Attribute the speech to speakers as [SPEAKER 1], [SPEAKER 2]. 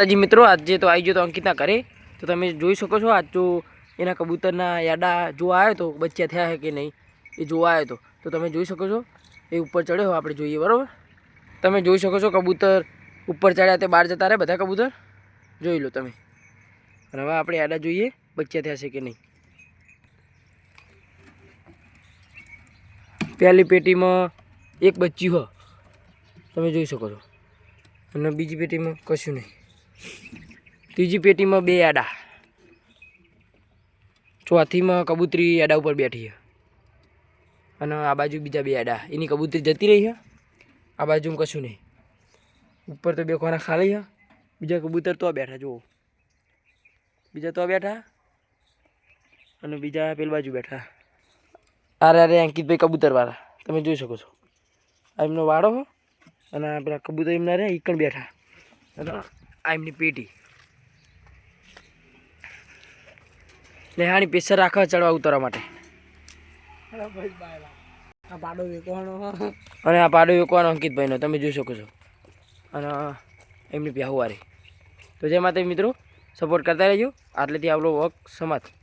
[SPEAKER 1] માતાજી મિત્રો, આજે તો આવી ગયો તો અંકિતના ઘરે. તો તમે જોઈ શકો છો, આજ તો એના કબૂતરના યાડા જોવા આવ્યો તો બચ્ચા થયા છે કે નહીં, એ જોવા આવ્યો તો. તો તમે જોઈ શકો છો, એ ઉપર ચડ્યો આપણે જોઈએ, બરાબર? તમે જોઈ શકો છો, કબૂતર ઉપર ચડ્યા તે બહાર જતા રહે બધા કબૂતર? જોઈ લો તમે. અને હવે આપણે યાડા જોઈએ બચ્ચા થયા છે કે નહીં. પહેલી પેટીમાં એક બચ્ચી હો. તમે જોઈ શકો છો. અને બીજી પેટીમાં કશું નહીં. ત્રીજી પેટીમાં બે આડા. ચોથીમાં કબૂતરી આડા ઉપર બેઠી છે. અને આ બાજુ બીજા બે આડા. એની કબૂતરી જતી રહી છે. આ બાજુ કશું નહીં. ઉપર તો બે ખોરા ખાલી છે. બીજા કબૂતર તો બેઠા, જુઓ. બીજા તો બેઠા. અને બીજા પેલી બાજુ બેઠા. અરે અરે, અંકિતભાઈ કબૂતરવાળા. તમે જોઈ શકો છો. આ એમનો હો અને પેલા કબૂતર એમના રે પણ બેઠા. આ એમની પેટી લેહાણી પેસર રાખવા ચડવા ઉતરવા માટે.
[SPEAKER 2] આ પાડો વેકવાનો
[SPEAKER 1] અને આ પાડો વેકવાનો અંકિતભાઈનો તમે જોઈ શકો છો. અને એમની પ્યાહુવારી તો જે માટે મિત્રો સપોર્ટ કરતા રહેજો. આટલેથી આપણો વર્ક સમાપ્ત.